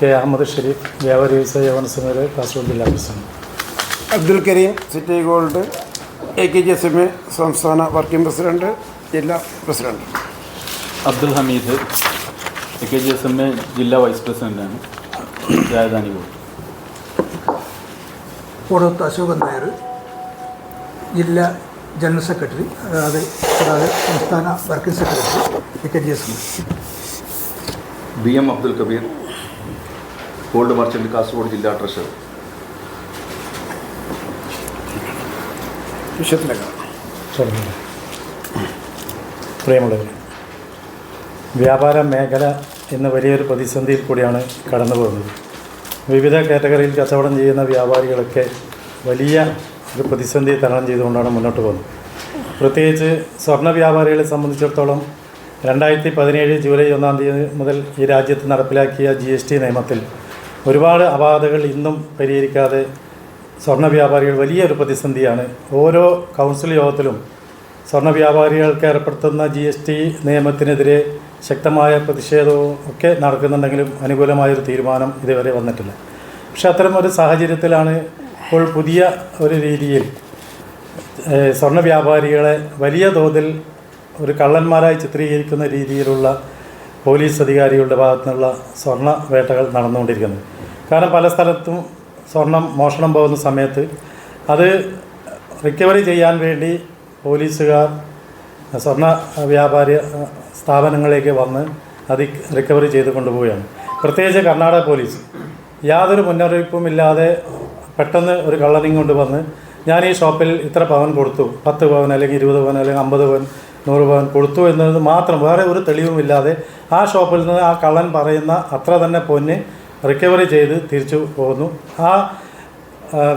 K Ahmed Sharif വ്യാപാരി വ്യവസായ യവന കാസർഗോഡ് ജില്ലാ president. Abdul Karim city gold A K G S M A സംസ്ഥാന വർക്കിംഗ് പ്രസിഡന്റ് ജില്ലാ president. Abdul Hamid A K G S M A ജില്ലാ vice പ്രസിഡന്റാണ് രാജധാനി ഗോൾഡ്. കൂടത്ത് അശോകൻ നായർ ജില്ലാ ജനറൽ സെക്രട്ടറി അതായത് കൂടാതെ സംസ്ഥാന working secretary A K G S M B M Abdul Kabeer gold merchant Kasaragod ജില്ലാ treasurer. വ്യാപാര മേഖല ഇന്ന് വലിയൊരു പ്രതിസന്ധിയിൽ കൂടിയാണ് കടന്നു പോകുന്നത്. വിവിധ കാറ്റഗറിയിൽ കച്ചവടം ചെയ്യുന്ന വ്യാപാരികളൊക്കെ വലിയ ഒരു പ്രതിസന്ധി തരണം ചെയ്തുകൊണ്ടാണ് മുന്നോട്ട് പോകുന്നത്. പ്രത്യേകിച്ച് സ്വർണ വ്യാപാരികളെ സംബന്ധിച്ചിടത്തോളം രണ്ടായിരത്തി പതിനേഴ് ജൂലൈ ഒന്നാം തീയതി മുതൽ ഈ രാജ്യത്ത് നടപ്പിലാക്കിയ ജി നിയമത്തിൽ ഒരുപാട് അപാധകൾ ഇന്നും പരിഹരിക്കാതെ സ്വർണ വ്യാപാരികൾ വലിയൊരു പ്രതിസന്ധിയാണ്. ഓരോ കൗൺസിൽ യോഗത്തിലും സ്വർണ വ്യാപാരികൾക്ക് ഏർപ്പെടുത്തുന്ന ജി എസ് ടി നിയമത്തിനെതിരെ ശക്തമായ പ്രതിഷേധവും ഒക്കെ നടക്കുന്നുണ്ടെങ്കിലും അനുകൂലമായൊരു തീരുമാനം ഇതുവരെ വന്നിട്ടില്ല. പക്ഷെ അത്തരം ഒരു സാഹചര്യത്തിലാണ് ഇപ്പോൾ പുതിയ ഒരു രീതിയിൽ സ്വർണ വ്യാപാരികളെ വലിയ തോതിൽ ഒരു കള്ളന്മാരായി ചിത്രീകരിക്കുന്ന രീതിയിലുള്ള പോലീസ് അധികാരികളുടെ ഭാഗത്തു നിന്നുള്ള സ്വർണ വേട്ടകൾ നടന്നുകൊണ്ടിരിക്കുന്നത് കാരണം പല സ്ഥലത്തും സ്വർണം മോഷണം പോകുന്ന സമയത്ത് അത് റിക്കവറി ചെയ്യാൻ വേണ്ടി പോലീസുകാർ സ്വർണ വ്യാപാര സ്ഥാപനങ്ങളിലേക്ക് വന്ന് അത് റിക്കവറി ചെയ്ത് കൊണ്ടുപോവുകയാണ്. പ്രത്യേകിച്ച് കർണാടക പോലീസ്. യാതൊരു മുന്നറിയിപ്പും ഇല്ലാതെ പെട്ടെന്ന് ഒരു കള്ളനിങ് കൊണ്ട് വന്ന് ഞാൻ ഈ ഷോപ്പിൽ ഇത്ര പവൻ കൊടുത്തു. പത്ത് പവൻ അല്ലെങ്കിൽ ഇരുപത് പവൻ അല്ലെങ്കിൽ അമ്പത് പവൻ നൂറ് പവൻ കൊടുത്തു എന്നത് മാത്രം വേറെ ഒരു തെളിവുമില്ലാതെ ആ ഷോപ്പിൽ നിന്ന് ആ കള്ളൻ പറയുന്ന അത്ര തന്നെ പൊന്ന് റിക്കവറി ചെയ്ത് തിരിച്ചു പോകുന്നു ആ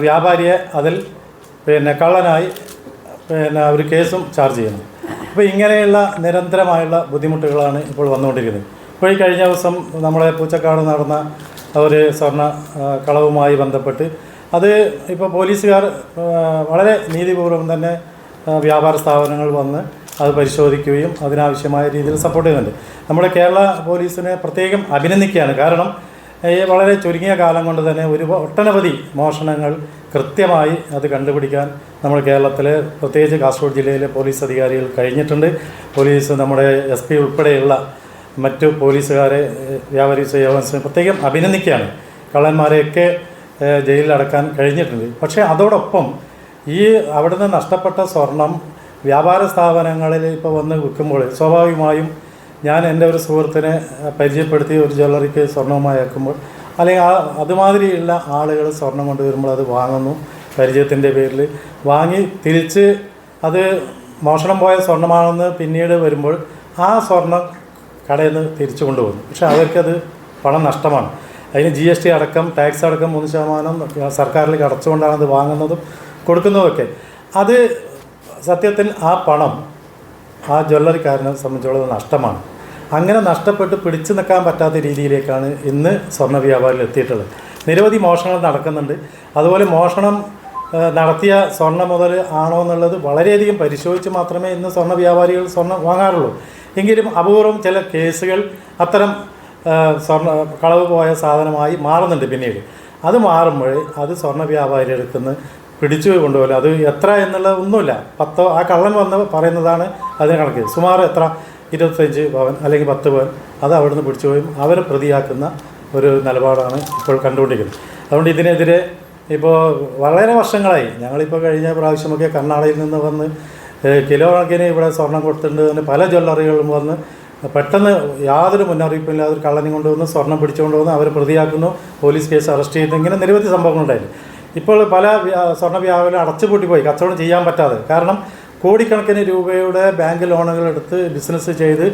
വ്യാപാരിയെ അതിൽ പിന്നെ കള്ളനായി പിന്നെ ഒരു കേസും ചാർജ് ചെയ്യുന്നു. അപ്പോൾ ഇങ്ങനെയുള്ള നിരന്തരമായുള്ള ബുദ്ധിമുട്ടുകളാണ് ഇപ്പോൾ വന്നുകൊണ്ടിരിക്കുന്നത്. ഇപ്പോൾ ഈ കഴിഞ്ഞ ദിവസം നമ്മളെ പൂച്ചക്കാട് നടന്ന ഒരു സ്വർണ കളവുമായി ബന്ധപ്പെട്ട് അത് ഇപ്പോൾ പോലീസുകാർ വളരെ നീതിപൂർവം തന്നെ വ്യാപാര സ്ഥാപനങ്ങൾ വന്ന് അത് പരിശോധിക്കുകയും അതിനാവശ്യമായ രീതിയിൽ സപ്പോർട്ട് ചെയ്യുന്നുണ്ട്. നമ്മുടെ കേരള പോലീസിനെ പ്രത്യേകം അഭിനന്ദിക്കുകയാണ്. കാരണം വളരെ ചുരുങ്ങിയ കാലം കൊണ്ട് തന്നെ ഒരു ഒട്ടനവധി മോഷണങ്ങൾ കൃത്യമായി അത് കണ്ടുപിടിക്കാൻ നമ്മൾ കേരളത്തിലെ പ്രത്യേകിച്ച് കാസർഗോഡ് ജില്ലയിലെ പോലീസ് അധികാരികൾ കഴിഞ്ഞിട്ടുണ്ട്. പോലീസ് നമ്മുടെ എസ് പി ഉൾപ്പെടെയുള്ള മറ്റു പോലീസുകാരെ വ്യാപാരി സേവനത്തിന് പ്രത്യേകം അഭിനന്ദിക്കുകയാണ്. കള്ളന്മാരെയൊക്കെ ജയിലിലടക്കാൻ കഴിഞ്ഞിട്ടുണ്ട്. പക്ഷേ അതോടൊപ്പം ഈ അവിടുന്ന് നഷ്ടപ്പെട്ട സ്വർണം വ്യാപാര സ്ഥാപനങ്ങളിൽ ഇപ്പോൾ വന്ന് വിൽക്കുമ്പോൾ സ്വാഭാവികമായും ഞാൻ എന്റെ ഒരു സുഹൃത്തിനെ പരിചയപ്പെടുത്തി ഒരു ജ്വല്ലറിക്ക് സ്വർണവുമായി ആക്കുമ്പോൾ അല്ലെങ്കിൽ ആ അതുമാതിരിയുള്ള ആളുകൾ സ്വർണം കൊണ്ടുവരുമ്പോൾ അത് വാങ്ങുന്നു പരിചയത്തിന്റെ പേരിൽ. വാങ്ങി തിരിച്ച് അത് മോഷണം പോയ സ്വർണമാണെന്ന് പിന്നീട് വരുമ്പോൾ ആ സ്വർണം കടയിൽ നിന്ന് തിരിച്ചു കൊണ്ടുപോകുന്നു പക്ഷേ അവർക്കത് പണം നഷ്ടമാണ്. അതിന് ജി എസ് ടി അടക്കം ടാക്സ് അടക്കം മൂന്ന് ശതമാനം സർക്കാരിൽ അടച്ചുകൊണ്ടാണ് അത് വാങ്ങുന്നതും കൊടുക്കുന്നതൊക്കെ. അത് സത്യത്തിൽ ആ പണം ആ ജ്വല്ലറിക്കാരനെ സംബന്ധിച്ചോളം നഷ്ടമാണ്. അങ്ങനെ നഷ്ടപ്പെട്ട് പിടിച്ചു നിൽക്കാൻ പറ്റാത്ത രീതിയിലേക്കാണ് ഇന്ന് സ്വർണ വ്യാപാരികൾ എത്തിയിട്ടുള്ളത്. നിരവധി മോഷണങ്ങൾ നടക്കുന്നുണ്ട്. അതുപോലെ മോഷണം നടത്തിയ സ്വർണ മുതൽ ആണോ എന്നുള്ളത് വളരെയധികം പരിശോധിച്ച് മാത്രമേ ഇന്ന് സ്വർണ വ്യാപാരികൾ സ്വർണം വാങ്ങാറുള്ളൂ. എങ്കിലും അപൂർവം ചില കേസുകൾ അത്തരം സ്വർണ കളവ് പോയ സാധനമായി മാറുന്നുണ്ട് പിന്നീട്. അത് മാറുമ്പോൾ അത് സ്വർണ വ്യാപാരി എടുക്കുന്ന പിടിച്ചു കൊണ്ടുപോകില്ല അത് എത്ര എന്നുള്ളത് ഒന്നുമില്ല. പത്തോ ആ കള്ളൻ വന്ന് പറയുന്നതാണ് അതിന് കണക്ക്. സുമാർ എത്ര? ഇരുപത്തഞ്ച് പവൻ അല്ലെങ്കിൽ പത്ത് പവൻ. അത് അവിടുന്ന് പിടിച്ചു പോയി. അവരെ പ്രതിയാക്കുന്ന ഒരു നിലപാടാണ് ഇപ്പോൾ കണ്ടുകൊണ്ടിരിക്കുന്നത്. അതുകൊണ്ട് ഇതിനെതിരെ ഇപ്പോൾ വളരെ വർഷങ്ങളായി. ഞങ്ങളിപ്പോൾ കഴിഞ്ഞ പ്രാവശ്യമൊക്കെ കർണാടകയിൽ നിന്ന് വന്ന് കിലോ കണക്കിന് ഇവിടെ സ്വർണം കൊടുത്തിട്ടുണ്ട് പല ജ്വല്ലറികളും വന്ന് പെട്ടെന്ന് യാതൊരു മുന്നറിയിപ്പില്ലാതെ ഒരു കള്ളനെ കൊണ്ടുവന്ന് സ്വർണം പിടിച്ചുകൊണ്ടുവന്ന് അവർ പ്രതിയാക്കുന്നു. പോലീസ് കേസ് അറസ്റ്റ് ചെയ്യുന്നു ഇങ്ങനെ നിരവധി സംഭവങ്ങളുണ്ടായിരുന്നു ഇപ്പോൾ പല സ്വർണ വ്യാപാരം അടച്ചുപൂട്ടിപ്പോയി കച്ചവടം ചെയ്യാൻ പറ്റാതെ. കാരണം കോടിക്കണക്കിന് രൂപയുടെ ബാങ്ക് ലോണുകൾ എടുത്ത് ബിസിനസ് ചെയ്ത്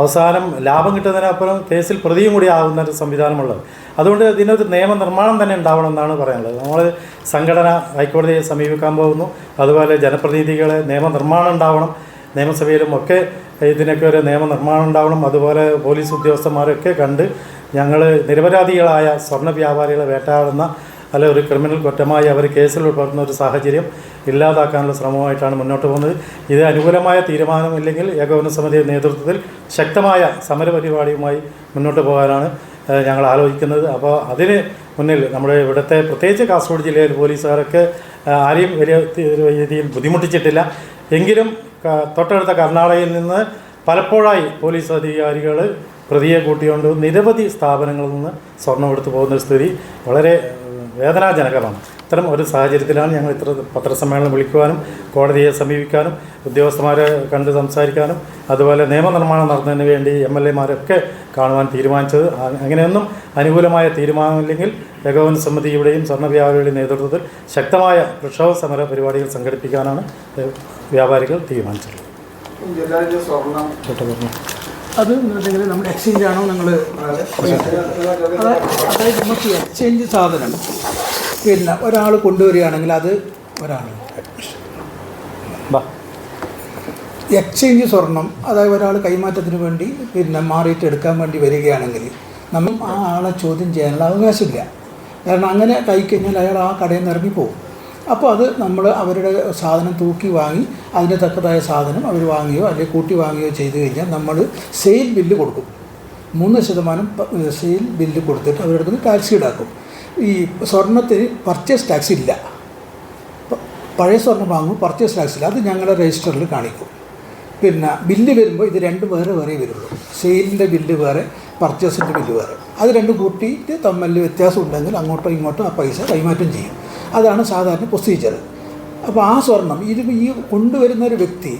അവസാനം ലാഭം കിട്ടുന്നതിനപ്പുറം കേസിൽ പ്രതിയും കൂടി ആകുന്ന ഒരു സംവിധാനമുള്ളത്. അതുകൊണ്ട് ഇതിനൊരു നിയമനിർമ്മാണം തന്നെ ഉണ്ടാവണമെന്നാണ് പറയാനുള്ളത്. നമ്മൾ സംഘടന ഹൈക്കോടതിയെ സമീപിക്കാൻ പോകുന്നു. അതുപോലെ ജനപ്രതിനിധികളെ നിയമനിർമ്മാണം ഉണ്ടാവണം. നിയമസഭയിലും ഒക്കെ ഇതിനൊക്കെ ഒരു നിയമനിർമ്മാണം ഉണ്ടാവണം. അതുപോലെ പോലീസ് ഉദ്യോഗസ്ഥന്മാരൊക്കെ കണ്ട് ഞങ്ങൾ നിരപരാധികളായ സ്വർണ വ്യാപാരികളെ വേട്ടാടുന്ന അല്ല ഒരു ക്രിമിനൽ കുറ്റമായി അവർ കേസിൽ ഉൾപ്പെടുന്ന ഒരു സാഹചര്യം ഇല്ലാതാക്കാനുള്ള ശ്രമമായിട്ടാണ് മുന്നോട്ട് പോകുന്നത്. ഇത് അനുകൂലമായ തീരുമാനമില്ലെങ്കിൽ ഏകോപന സമിതിയുടെ നേതൃത്വത്തിൽ ശക്തമായ സമരപരിപാടിയുമായി മുന്നോട്ട് പോകാനാണ് ഞങ്ങൾ ആലോചിക്കുന്നത്. അപ്പോൾ അതിന് മുന്നിൽ നമ്മുടെ ഇവിടുത്തെ പ്രത്യേകിച്ച് കാസർഗോഡ് ജില്ലയിൽ പോലീസുകാരൊക്കെ ആരെയും വലിയ രീതിയിൽ ബുദ്ധിമുട്ടിച്ചിട്ടില്ല. എങ്കിലും തൊട്ടടുത്ത കർണാടകയിൽ നിന്ന് പലപ്പോഴായി പോലീസ് അധികാരികൾ പ്രതിയെ കൂട്ടിക്കൊണ്ട് നിരവധി സ്ഥാപനങ്ങളിൽ നിന്ന് സ്വർണം എടുത്തു പോകുന്ന സ്ഥിതി വളരെ വേദനാജനകമാണ്. ഇത്തരം ഒരു സാഹചര്യത്തിലാണ് ഞങ്ങൾ ഇത്ര പത്രസമ്മേളനം വിളിക്കുവാനും കോടതിയെ സമീപിക്കാനും ഉദ്യോഗസ്ഥന്മാരെ കണ്ട് സംസാരിക്കാനും അതുപോലെ നിയമനിർമ്മാണം നടത്തുന്നതിന് വേണ്ടി എം എൽ എമാരൊക്കെ കാണുവാൻ തീരുമാനിച്ചത്. അങ്ങനെയൊന്നും അനുകൂലമായ തീരുമാനമില്ലെങ്കിൽ ഏകോപന സമിതിയുടെയും സ്വർണ വ്യാപാരികളുടെയും നേതൃത്വത്തിൽ ശക്തമായ പ്രക്ഷോഭ സമര പരിപാടികൾ സംഘടിപ്പിക്കാനാണ് വ്യാപാരികൾ തീരുമാനിച്ചത് അത് എന്നുണ്ടെങ്കിൽ നമ്മൾ എക്സ്ചേഞ്ച് ആണോ നിങ്ങൾ അതായത് നമുക്ക് എക്സ്ചേഞ്ച് സാധനം പിന്നെ ഒരാൾ കൊണ്ടുവരികയാണെങ്കിൽ അത് ഒരാൾ എക്സ്ചേഞ്ച് സ്വർണം അതായത് ഒരാൾ കൈമാറ്റത്തിന് വേണ്ടി പിന്നെ മാറിയിട്ട് എടുക്കാൻ വേണ്ടി വരികയാണെങ്കിൽ നമ്മൾ ആ ആളെ ചോദ്യം ചെയ്യാനുള്ള അവകാശമില്ല. കാരണം അങ്ങനെ കഴിക്കഴിഞ്ഞാൽ അയാൾ ആ കടയിൽ നിന്ന് ഇറങ്ങിപ്പോകും. അപ്പോൾ അത് നമ്മൾ അവരുടെ സാധനം തൂക്കി വാങ്ങി അതിന് തക്കതായ സാധനം അവർ വാങ്ങിയോ അല്ലെങ്കിൽ കൂട്ടി വാങ്ങിയോ ചെയ്തു കഴിഞ്ഞാൽ നമ്മൾ സെയിൽ ബില്ല് കൊടുക്കും. മൂന്ന് ശതമാനം സെയിൽ ബില്ല് കൊടുത്തിട്ട് അവരുടെ അടുത്ത് ടാക്സ് ഈടാക്കും. ഈ സ്വർണത്തിന് പർച്ചേസ് ടാക്സ് ഇല്ല. പഴയ സ്വർണം വാങ്ങുമ്പോൾ പർച്ചേസ് ടാക്സ് ഇല്ല. അത് ഞങ്ങളുടെ രജിസ്റ്ററിൽ കാണിക്കും. പിന്നെ ബില്ല് വരുമ്പോൾ ഇത് രണ്ട് വേറെ വേറെ വരുള്ളൂ. സെയിലിന്റെ ബില്ല് വേറെ പർച്ചേസിന്റെ ബില്ല് വേറെ. അത് രണ്ടും കൂട്ടിയിട്ട് തമ്മിൽ വ്യത്യാസം ഉണ്ടെങ്കിൽ അങ്ങോട്ടോ ഇങ്ങോട്ടോ ആ പൈസ കൈമാറ്റം ചെയ്യും. അതാണ് സാധാരണ പ്രൊസീജിയർ അപ്പോൾ ആ സ്വർണം ഇത് ഈ കൊണ്ടുവരുന്ന ഒരു വ്യക്തി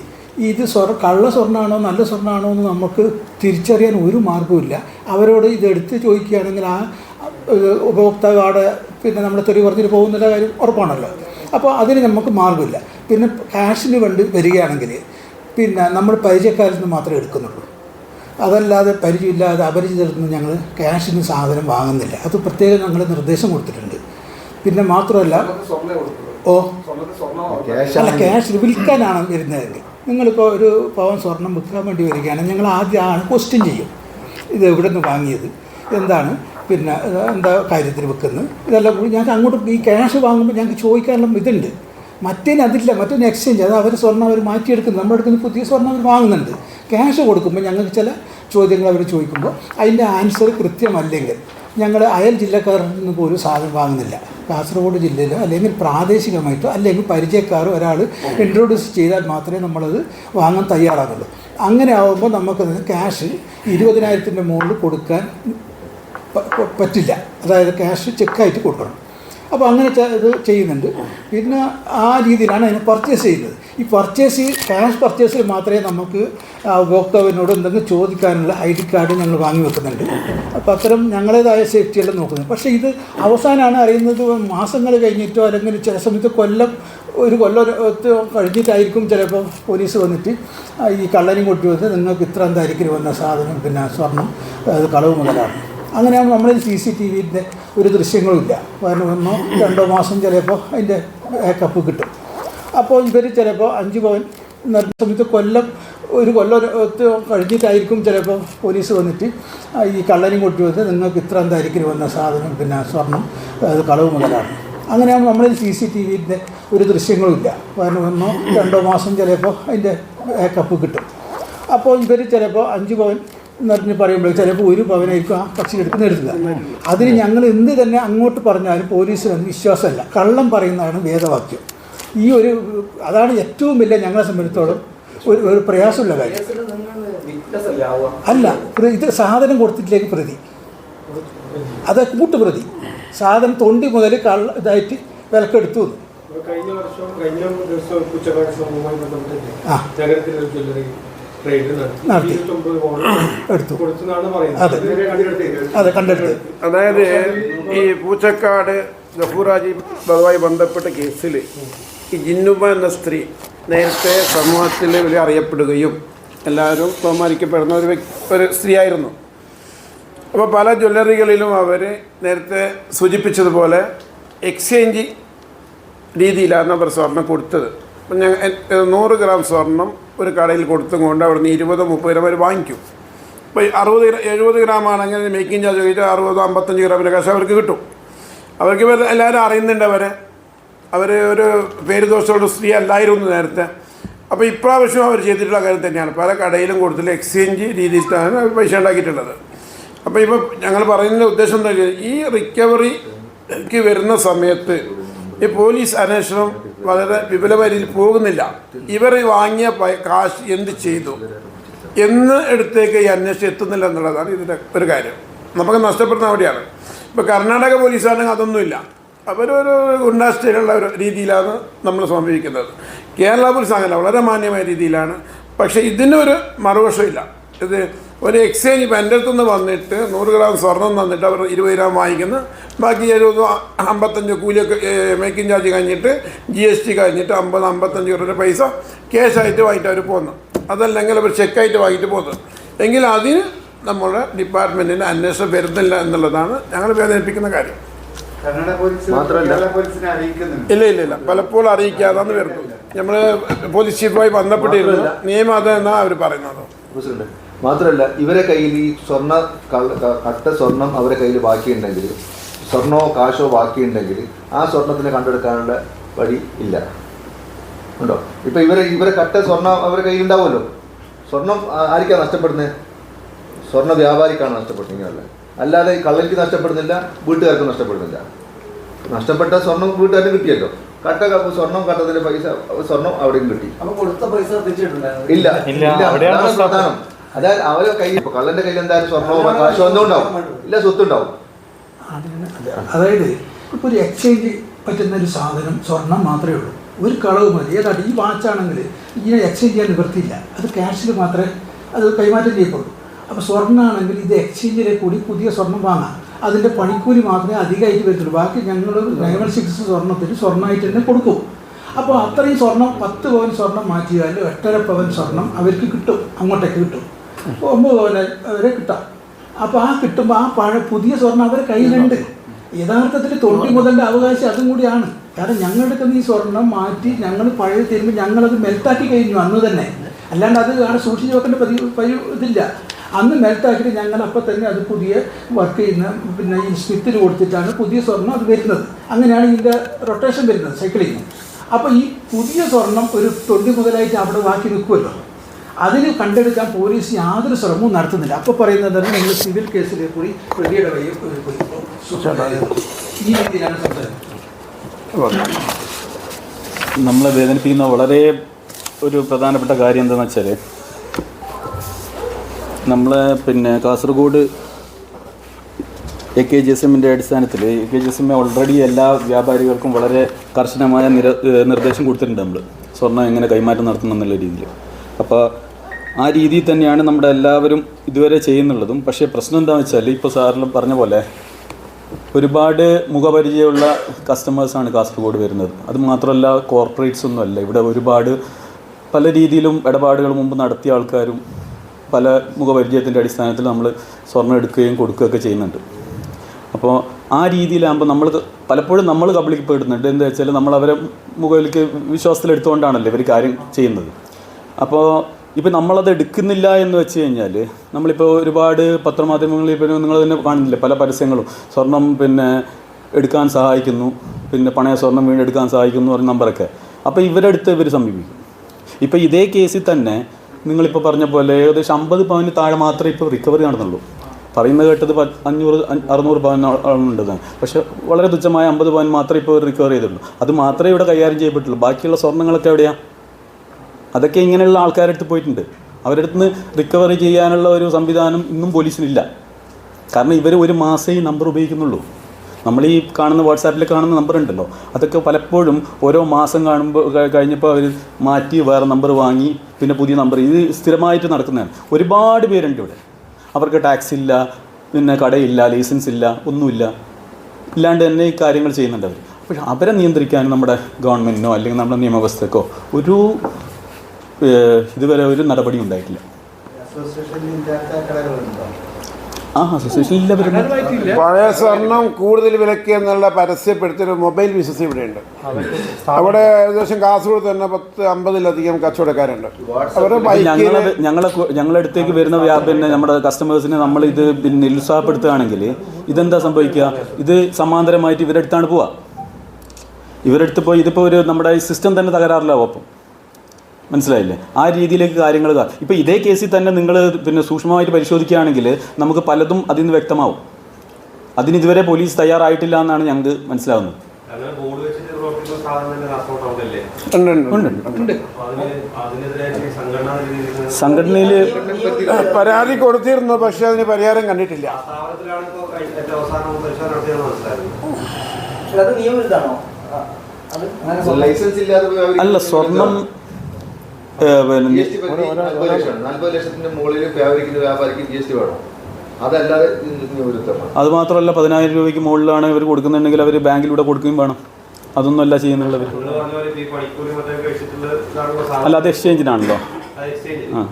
ഇത് സ്വർ കള്ള സ്വർണമാണോ നല്ല സ്വർണമാണോ എന്ന് നമുക്ക് തിരിച്ചറിയാൻ ഒരു മാർഗവുമില്ല. അവരോട് ഇതെടുത്ത് ചോദിക്കുകയാണെങ്കിൽ ആ ഉപഭോക്താവാടെ പിന്നെ നമ്മുടെ തെറി പറഞ്ഞിട്ട് പോകുന്നില്ല കാര്യം ഉറപ്പാണല്ലോ. അപ്പോൾ അതിന് നമുക്ക് മാർഗമില്ല. പിന്നെ ക്യാഷിന് വേണ്ടി വരികയാണെങ്കിൽ പിന്നെ നമ്മൾ പരിചയക്കാരിൽ നിന്ന് മാത്രമേ എടുക്കുന്നുള്ളൂ. അതല്ലാതെ പരിചയമില്ലാതെ അപരിചിതരിൽ നിന്ന് ഞങ്ങൾ ക്യാഷിന് സാധനം വാങ്ങുന്നില്ല. അത് പ്രത്യേകം ഞങ്ങൾ നിർദ്ദേശം കൊടുത്തിട്ടുണ്ട്. പിന്നെ മാത്രമല്ല ഓ. അല്ല ക്യാഷ് വിൽക്കാനാണ് വരുന്നതെങ്കിൽ നിങ്ങളിപ്പോൾ ഒരു പവൻ സ്വർണം വിൽക്കാൻ വേണ്ടി വരികയാണെങ്കിൽ ഞങ്ങൾ ആദ്യം ആണ് ക്വസ്റ്റ്യൻ ചെയ്യും. ഇത് എവിടെ നിന്ന് വാങ്ങിയത്? എന്താണ്? പിന്നെ എന്താ കാര്യത്തിൽ വെക്കുന്നത് ഇതെല്ലാം കൂടി ഞങ്ങൾക്ക് അങ്ങോട്ട് ഈ ക്യാഷ് വാങ്ങുമ്പോൾ ഞങ്ങൾക്ക് ചോദിക്കാനുള്ള ഇതുണ്ട്. മറ്റേന് അതില്ല മറ്റൊന്ന് എക്സ്ചേഞ്ച് അത് അവർ സ്വർണം അവർ മാറ്റിയെടുക്കുന്നു നമ്മുടെ അടുത്ത് പുതിയ സ്വർണം അവർ വാങ്ങുന്നുണ്ട്. ക്യാഷ് കൊടുക്കുമ്പോൾ ഞങ്ങൾക്ക് ചില ചോദ്യങ്ങൾ അവർ ചോദിക്കുമ്പോൾ അതിന്റെ ആൻസർ കൃത്യമല്ലെങ്കിൽ ഞങ്ങൾ അയൽ ജില്ലക്കാരിൽ നിന്ന് പോലും സാധനം വാങ്ങുന്നില്ല. കാസർഗോഡ് ജില്ലയിലോ അല്ലെങ്കിൽ പ്രാദേശികമായിട്ടോ അല്ലെങ്കിൽ പരിചയക്കാരോ ഒരാൾ ഇൻട്രൊഡ്യൂസ് ചെയ്താൽ മാത്രമേ നമ്മളത് വാങ്ങാൻ തയ്യാറാകുള്ളൂ. അങ്ങനെ ആകുമ്പോൾ നമുക്കത് ക്യാഷ് ഇരുപതിനായിരത്തിന്റെ മുകളിൽ കൊടുക്കാൻ പറ്റില്ല. അതായത് ക്യാഷ് ചെക്കായിട്ട് കൊടുക്കണം. അപ്പോൾ അങ്ങനെ ഇത് ചെയ്യുന്നുണ്ട്. പിന്നെ ആ രീതിയിലാണ് അതിനെ പർച്ചേസ് ചെയ്യുന്നത്. ഈ പർച്ചേസ് ക്യാഷ് പർച്ചേസിൽ മാത്രമേ നമുക്ക് ഉപഭോക്താവിനോട് എന്തെങ്കിലും ചോദിക്കാനുള്ള ഐ ഡി കാർഡ് ഞങ്ങൾ വാങ്ങി വെക്കുന്നുണ്ട്. അപ്പോൾ അത്തരം ഞങ്ങളേതായ സേഫ്റ്റിയെല്ലാം നോക്കുന്നത്. പക്ഷേ ഇത് അവസാനമാണ് അറിയുന്നത് മാസങ്ങൾ കഴിഞ്ഞിട്ടോ അല്ലെങ്കിൽ ചില സമയത്ത് കൊല്ലം ഒരു കൊല്ലം കഴിഞ്ഞിട്ടായിരിക്കും ചിലപ്പോൾ പോലീസ് വന്നിട്ട് ഈ കള്ളനും കൊട്ടി വന്ന് നിങ്ങൾക്ക് ഇത്ര എന്തായിരിക്കും വന്ന സാധനം പിന്നെ സ്വർണം അത് കളവ് മുതലാണ്. അങ്ങനെയാകുമ്പോൾ നമ്മൾ സി സി ടി വിന്റെ ഒരു ദൃശ്യങ്ങളുമില്ല. കാരണം ഒന്നോ രണ്ടോ മാസം ചിലപ്പോൾ അതിന്റെ ബാക്കപ്പ് കിട്ടും. അപ്പോൾ ഇവർ ചിലപ്പോൾ അഞ്ച് പവൻ സമയത്ത് കൊല്ലം ഒരു കൊല്ലം കഴിഞ്ഞിട്ടായിരിക്കും ചിലപ്പോൾ പോലീസ് വന്നിട്ട് ഈ കള്ളനും കൊട്ടി വന്ന് നിങ്ങൾക്ക് ഇത്ര എന്തായിരിക്കും വന്ന സാധനം പിന്നെ സ്വർണം അത് കളവ് മുതലാണ്. അങ്ങനെയാകുമ്പോൾ നമ്മൾ സി സി ടി വിന്റെ ഒരു ദൃശ്യങ്ങളുമില്ല കാരണം ഒന്നോ രണ്ടോ മാസം ചിലപ്പോൾ അതിന്റെ ബാക്കപ്പ് കിട്ടും. അപ്പോൾ ഇവർ ചിലപ്പോൾ അഞ്ച് പവൻ എന്നറിഞ്ഞ് പറയുമ്പോൾ ചിലപ്പോൾ ഒരു പവനായിരിക്കും ആ പക്ഷി എടുക്കുന്ന എടുക്കുക അതിന് ഞങ്ങൾ എന്ത് തന്നെ അങ്ങോട്ട് പറഞ്ഞാലും പോലീസിനൊന്നും വിശ്വാസമല്ല. കള്ളം പറയുന്നതാണ് വേദവാക്യം. ഈ ഒരു അതാണ് ഏറ്റവും വലിയ ഞങ്ങളെ സംബന്ധിച്ചിടത്തോളം ഒരു ഒരു പ്രയാസമുള്ള കാര്യം. അല്ല ഇത് സാധനം കൊടുത്തിട്ടിലേക്ക് പ്രതി. അത് കൂട്ടുപ്രതി സാധനം തൊണ്ടി മുതൽ കള്ള ഇതായിട്ട് വിലക്കെടുത്തു. കഴിഞ്ഞ വർഷം കഴിഞ്ഞ ദിവസം ബന്ധപ്പെട്ടിട്ട് നഗരത്തിലൊരു ജ്വല്ലറി അതായത് ഈ പൂച്ചക്കാട് ഗഫൂറാജി അതുമായി ബന്ധപ്പെട്ട കേസിൽ ഈ ജിന്നുബ എന്ന സ്ത്രീ നേരത്തെ സമൂഹത്തിൽ വലിയ അറിയപ്പെടുകയും എല്ലാവരും ബഹുമാനിക്കപ്പെടുന്ന ഒരു വ്യക്തി ഒരു സ്ത്രീയായിരുന്നു. അപ്പോൾ പല ജ്വല്ലറികളിലും അവർ നേരത്തെ സൂചിപ്പിച്ചതുപോലെ എക്സ്ചേഞ്ച് രീതിയിലാണ് അവർ സ്വർണം കൊടുത്തത്. അപ്പം ഞാൻ നൂറ് ഗ്രാം സ്വർണം ഒരു കടയിൽ കൊടുത്തും കൊണ്ട് അവിടെ നിന്ന് ഇരുപത് മുപ്പത് ഗ്രാം അവർ വാങ്ങിക്കും. അപ്പോൾ അറുപത് എഴുപത് ഗ്രാം ആണെങ്കിൽ മേക്കിംഗ് ചാർജ് കഴിഞ്ഞാൽ അറുപതോ അമ്പത്തഞ്ച് ഗ്രാമിന്റെ കാശ് അവർക്ക് കിട്ടും. അവർക്ക് എല്ലാവരും അറിയുന്നുണ്ട് അവരെ. അവർ ഒരു പേര് ദോഷമുള്ള സ്ത്രീ അല്ലായിരുന്നു നേരത്തെ. അപ്പോൾ ഇപ്രാവശ്യം അവർ ചെയ്തിട്ടുള്ള കാര്യം തന്നെയാണ്. പല കടയിലും കൊടുത്തില്ല എക്സ്ചേഞ്ച് രീതിയിലാണ് അവർ പൈസ ഉണ്ടാക്കിയിട്ടുള്ളത്. അപ്പോൾ ഇപ്പോൾ ഞങ്ങൾ പറയുന്നതിന്റെ ഉദ്ദേശം എന്താ ഈ റിക്കവറിക്ക് വരുന്ന സമയത്ത് ഈ പോലീസ് അന്വേഷണം വളരെ വിപുലമായ രീതിയിൽ പോകുന്നില്ല. ഇവർ വാങ്ങിയ കാശ് എന്ത് ചെയ്തു? എന്ന് എടുത്തേക്ക് ഈ അന്വേഷണം എത്തുന്നില്ല എന്നുള്ളതാണ് ഇതിന്റെ ഒരു കാര്യം. നമുക്ക് നഷ്ടപ്പെടുന്ന അവിടെയാണ് ഇപ്പോൾ കർണാടക പോലീസാണെങ്കിൽ അതൊന്നുമില്ല. അവരൊരു ഗുണ്ടാസ്റ്റൈലുള്ള ഒരു രീതിയിലാണ് നമ്മൾ സമീപിക്കുന്നത്. കേരള പോലീസ് അങ്ങനെ വളരെ മാന്യമായ രീതിയിലാണ്. പക്ഷേ ഇതിനൊരു മറുവശമില്ല. ഇത് ഒരു എക്സ്ചേഞ്ച് ഇപ്പം എന്റെ അടുത്തുനിന്ന് വന്നിട്ട് നൂറ് ഗ്രാം സ്വർണം തന്നിട്ട് അവർ ഇരുപത് ഗ്രാം വാങ്ങിക്കുന്നു. ബാക്കി എഴുപത് അമ്പത്തഞ്ച് കൂലിയൊക്കെ മേക്കിംഗ് ചാർജ് കഴിഞ്ഞിട്ട് ജി എസ് ടി കഴിഞ്ഞിട്ട് അമ്പത് അമ്പത്തഞ്ച് രൂപയുടെ പൈസ ക്യാഷായിട്ട് വാങ്ങിയിട്ട് അവർ പോകുന്നു അതല്ലെങ്കിൽ അവർ ചെക്കായിട്ട് വാങ്ങിയിട്ട് പോകുന്നു എങ്കിൽ അതിന് നമ്മുടെ ഡിപ്പാർട്ട്മെന്റിന് അന്വേഷണം വരുന്നില്ല എന്നുള്ളതാണ് ഞങ്ങൾ വേദനിപ്പിക്കുന്ന കാര്യം. മാത്രമല്ല- ഇല്ല ഇല്ല ഇല്ല. പലപ്പോഴും അറിയിക്കാതാന്ന് വരുന്നു നമ്മൾ പോലീസ് ചീഫുമായി ബന്ധപ്പെട്ടിരുന്നു. നിയമം അതെന്നാണ് അവർ പറയുന്നത്? പ്രസിഡന്റ് മാത്രമല്ല ഇവരെ കയ്യിൽ ഈ സ്വർണ കട്ട സ്വർണം അവരെ കയ്യിൽ ബാക്കിയുണ്ടെങ്കിൽ സ്വർണമോ കാശോ ബാക്കിയുണ്ടെങ്കിൽ ആ സ്വർണത്തിനെ കണ്ടെടുക്കാനുള്ള വഴി ഇല്ല. ഉണ്ടോ? ഇപ്പൊ ഇവരെ ഇവരെ കട്ട സ്വർണം അവരെ കയ്യിൽ ഉണ്ടാവുമല്ലോ. സ്വർണം ആ- ആർക്കാ നഷ്ടപ്പെടുന്നത്? സ്വർണ വ്യാപാരിക്കാണ് നഷ്ടപ്പെടുന്നത് അല്ലാതെ ഈ കള്ളനിക്ക് നഷ്ടപ്പെടുന്നില്ല വീട്ടുകാർക്ക് നഷ്ടപ്പെടുന്നില്ല. നഷ്ടപ്പെട്ട സ്വർണം വീട്ടുകാർക്ക് കിട്ടിയല്ലോ. കട്ട സ്വർണം കട്ടതിന്റെ പൈസ സ്വർണം അവിടെയും കിട്ടി. അപ്പൊ കൊടുത്ത പൈസ തിരിച്ചിട്ടുണ്ടായിരുന്നു ഇല്ല. പ്രധാനം. അതായത് അവരെ കയ്യിൽ ഇപ്പൊ കള്ളന്റെ കയ്യിൽ എന്തായാലും സ്വർണവും കാശോ ഒന്നും ഉണ്ടാവും. ഇല്ല സ്വത്തുണ്ടാവും. അതായത് ഇപ്പൊ ഒരു എക്സ്ചേഞ്ച് പറ്റുന്ന ഒരു സാധനം സ്വർണം മാത്രമേ ഉള്ളൂ. ഒരു കളവ് മതി. ഏതാണ്ട് ഈ വാച്ചാണെങ്കിൽ ഇങ്ങനെ എക്സ്ചേഞ്ച് ചെയ്യാൻ നിവൃത്തിയില്ല. അത് ക്യാഷിൽ മാത്രമേ അത് കൈമാറ്റം ചെയ്യപ്പെടുള്ളൂ അപ്പോൾ സ്വർണമാണെങ്കിൽ ഇത് എക്സ്ചേഞ്ചിലെ കൂടി പുതിയ സ്വർണം വാങ്ങാം. അതിന്റെ പണിക്കൂലി മാത്രമേ അധികമായിട്ട് വരത്തുള്ളൂ. ബാക്കി ഞങ്ങൾ നയൻ സിക്സ് സ്വർണത്തിന് സ്വർണമായിട്ട് തന്നെ കൊടുക്കും. അപ്പോൾ അത്രയും സ്വർണം പത്ത് പവൻ സ്വർണം മാറ്റിയാൽ എട്ടര പവൻ സ്വർണം അവർക്ക് കിട്ടും. അങ്ങോട്ടേക്ക് കിട്ടും. അപ്പോൾ ഒമ്പത് പവൻ വരെ കിട്ടാം. അപ്പോൾ ആ കിട്ടുമ്പോൾ ആ പഴ പുതിയ സ്വർണം അവരെ കയ്യിലുണ്ട്. യഥാർത്ഥത്തിൽ തൊണ്ടി മുതലിന്റെ അവകാശം അതും കൂടിയാണ്. കാരണം ഞങ്ങളെടുക്കുന്ന ഈ സ്വർണം മാറ്റി ഞങ്ങൾ പഴയ തരുമ്പോൾ ഞങ്ങളത് മെൽത്താക്കി കഴിഞ്ഞു അന്ന് തന്നെ. അല്ലാണ്ട് അത് അവിടെ സൂക്ഷിച്ച് വെക്കേണ്ട പതി ഇതില്ല. അന്ന് മെൽറ്റാക്കിയിട്ട് ഞങ്ങൾ അപ്പം തന്നെ അത് പുതിയ വർക്ക് ചെയ്യുന്ന പിന്നെ ഈ സ്മിത്തിന് കൊടുത്തിട്ടാണ് പുതിയ സ്വർണം അത് വരുന്നത്. അങ്ങനെയാണ് ഇതിന്റെ റൊട്ടേഷൻ വരുന്നത് സൈക്കിളിങ് അപ്പോൾ ഈ പുതിയ സ്വർണം ഒരു തൊണ്ടി മുതലായിട്ട് അവിടെ ബാക്കി നിൽക്കുമല്ലോ. അതിന് കണ്ടെടുക്കാൻ പോലീസ് യാതൊരു ശ്രമവും നടത്തുന്നില്ല. അപ്പോൾ പറയുന്നത് നിങ്ങൾ സിവിൽ കേസിൽ പോയി പ്രതിയുടെ പോയി ഈ രീതിയിലാണ് സംസാരം നമ്മളെ വേദനിപ്പിക്കുന്ന വളരെ ഒരു പ്രധാനപ്പെട്ട കാര്യം എന്താണെന്ന് വെച്ചാൽ നമ്മൾ പിന്നെ Kasaragod A K G S എമ്മിന്റെ അടിസ്ഥാനത്തിൽ A K G S M already എല്ലാ വ്യാപാരികൾക്കും വളരെ കർശനമായ നിര നിർദ്ദേശം കൊടുത്തിട്ടുണ്ട് നമ്മൾ സ്വർണം എങ്ങനെ കൈമാറ്റം നടത്തണം എന്നുള്ള രീതിയിൽ. അപ്പോൾ ആ രീതിയിൽ തന്നെയാണ് നമ്മുടെ എല്ലാവരും ഇതുവരെ ചെയ്യുന്നുള്ളതും. പക്ഷേ പ്രശ്നം എന്താണെന്ന് വെച്ചാൽ ഇപ്പോൾ സാറിലും പറഞ്ഞ പോലെ ഒരുപാട് മുഖപരിചയമുള്ള കസ്റ്റമേഴ്സാണ് കാസർഗോഡ് വരുന്നത്. അത് മാത്രമല്ല കോർപ്പറേറ്റ്സ് ഒന്നും അല്ല ഇവിടെ ഒരുപാട് പല രീതിയിലും ഇടപാടുകൾ മുമ്പ് നടത്തിയ ആൾക്കാരും പല മുഖപരിചയത്തിന്റെ അടിസ്ഥാനത്തിൽ നമ്മൾ സ്വർണം എടുക്കുകയും കൊടുക്കുകയൊക്കെ ചെയ്യുന്നുണ്ട്. അപ്പോൾ ആ രീതിയിലാകുമ്പോൾ നമ്മൾ പലപ്പോഴും നമ്മൾ കബളിക്കപ്പെടുന്നുണ്ട് എന്താ വെച്ചാൽ നമ്മൾ അവരെ മുകളിലേക്ക് വിശ്വാസത്തിലെടുത്തുകൊണ്ടാണല്ലോ ഇവർ കാര്യം ചെയ്യുന്നത്. അപ്പോൾ ഇപ്പം നമ്മളത് എടുക്കുന്നില്ല എന്ന് വെച്ച് കഴിഞ്ഞാൽ നമ്മളിപ്പോൾ ഒരുപാട് പത്രമാധ്യമങ്ങളിൽ ഇപ്പോൾ നിങ്ങൾ തന്നെ കാണുന്നില്ലേ പല പരസ്യങ്ങളും. സ്വർണം പിന്നെ എടുക്കാൻ സഹായിക്കുന്നു പിന്നെ പണയ സ്വർണം വീണ്ടെടുക്കാൻ സഹായിക്കുന്നു പറഞ്ഞ നമ്പറൊക്കെ. അപ്പോൾ ഇവരെടുത്ത് ഇവർ സമീപിക്കും. ഇപ്പോൾ ഇതേ കേസിൽ തന്നെ നിങ്ങളിപ്പോൾ പറഞ്ഞ പോലെ ഏകദേശം അമ്പത് പവന് താഴെ മാത്രമേ ഇപ്പോൾ റിക്കവറി നടന്നുള്ളൂ. പറയുന്നത് കേട്ടത് അഞ്ഞൂറ് അറുന്നൂറ് പവൻ ഉണ്ടെന്ന് പക്ഷേ വളരെ തുച്ഛമായ അമ്പത് പവൻ മാത്രമേ ഇപ്പോൾ റിക്കവർ ചെയ്തിട്ടുള്ളൂ. അത് മാത്രമേ ഇവിടെ കൈകാര്യം ചെയ്യപ്പെട്ടുള്ളൂ. ബാക്കിയുള്ള സ്വർണങ്ങളൊക്കെ എവിടെയാണ് അതൊക്കെ ഇങ്ങനെയുള്ള ആൾക്കാരുടെ അടുത്ത് പോയിട്ടുണ്ട്. അവരുടെ അടുത്ത് നിന്ന് റിക്കവറി ചെയ്യാനുള്ള ഒരു സംവിധാനം ഇന്നും പോലീസിനില്ല. കാരണം ഇവർ ഒരു മാസേ ഈ നമ്പർ ഉപയോഗിക്കുന്നുള്ളൂ. നമ്മൾ ഈ കാണുന്ന വാട്സാപ്പിൽ കാണുന്ന നമ്പർ ഉണ്ടല്ലോ. അതൊക്കെ പലപ്പോഴും ഓരോ മാസം കാണുമ്പോൾ കഴിഞ്ഞപ്പോൾ അവർ മാറ്റി വേറെ നമ്പർ വാങ്ങി പിന്നെ പുതിയ നമ്പർ ഇത് സ്ഥിരമായിട്ട് നടക്കുന്നതാണ്. ഒരുപാട് പേരുണ്ട് ഇവിടെ. അവർക്ക് ടാക്സ് ഇല്ല പിന്നെ കടയില്ല ലൈസൻസ് ഇല്ല ഒന്നുമില്ല. ഇല്ലാണ്ട് തന്നെ ഈ കാര്യങ്ങൾ ചെയ്യുന്നുണ്ട് അവർ പക്ഷെ അവരെ നിയന്ത്രിക്കാൻ നമ്മുടെ ഗവൺമെന്റിനോ അല്ലെങ്കിൽ നമ്മുടെ നിയമവ്യവസ്ഥക്കോ ഒരു ഇതുവരെ ഒരു നടപടി ഉണ്ടായിട്ടില്ല. പഴയ സ്വർണം കൂടുതൽ വിലക്ക് എന്നുള്ള പരസ്യപ്പെടുത്തിയ മൊബൈൽ ബിസിനസ് ഇവിടെയുണ്ട്. അവിടെ ഏകദേശം കാസർഗോഡ് തന്നെ പത്ത് അമ്പതിലധികം കച്ചവടക്കാരുണ്ട്. അവരുടെ ഞങ്ങളെ ഞങ്ങളുടെ അടുത്തേക്ക് വരുന്ന പിന്നെ നമ്മുടെ കസ്റ്റമേഴ്സിനെ നമ്മൾ ഇത് പിന്നെ നിരുത്സാഹപ്പെടുത്തുകയാണെങ്കിൽ ഇതെന്താ സംഭവിക്കുക? ഇത് സമാന്തരമായിട്ട് ഇവരെടുത്താണ് പോവാ പോവുക. ഇവരുടെ അടുത്ത് പോയി ഇതിപ്പോൾ ഒരു നമ്മുടെ ഈ സിസ്റ്റം തന്നെ തകരാറിലാവും അപ്പം. മനസ്സിലായില്ലേ? ആ രീതിയിലേക്ക് കാര്യങ്ങൾ ഇപ്പോൾ ഇതേ കേസിൽ തന്നെ നിങ്ങൾ പിന്നെ സൂക്ഷ്മമായിട്ട് പരിശോധിക്കുകയാണെങ്കിൽ നമുക്ക് പലതും അതിൽ നിന്ന് വ്യക്തമാവും. അതിന് ഇതുവരെ പോലീസ് തയ്യാറായിട്ടില്ല എന്നാണ് ഞങ്ങൾക്ക് മനസ്സിലാവുന്നത്. സംഘടനയിൽ പരാതി കൊടുത്തിരുന്നു പക്ഷെ അതിന് പരിഹാരം കണ്ടിട്ടില്ല. അല്ല സ്വർണം പിന്നെ അത് മാത്രമല്ല പതിനായിരം രൂപയ്ക്ക് മുകളിലാണ് ഇവർ കൊടുക്കുന്നുണ്ടെങ്കിൽ അവർ ബാങ്കിലൂടെ കൊടുക്കുകയും വേണം. അതൊന്നും അല്ല ഇതാണല്ലോ അല്ല അത് എക്സ്ചേഞ്ചിനാണല്ലോ ആ.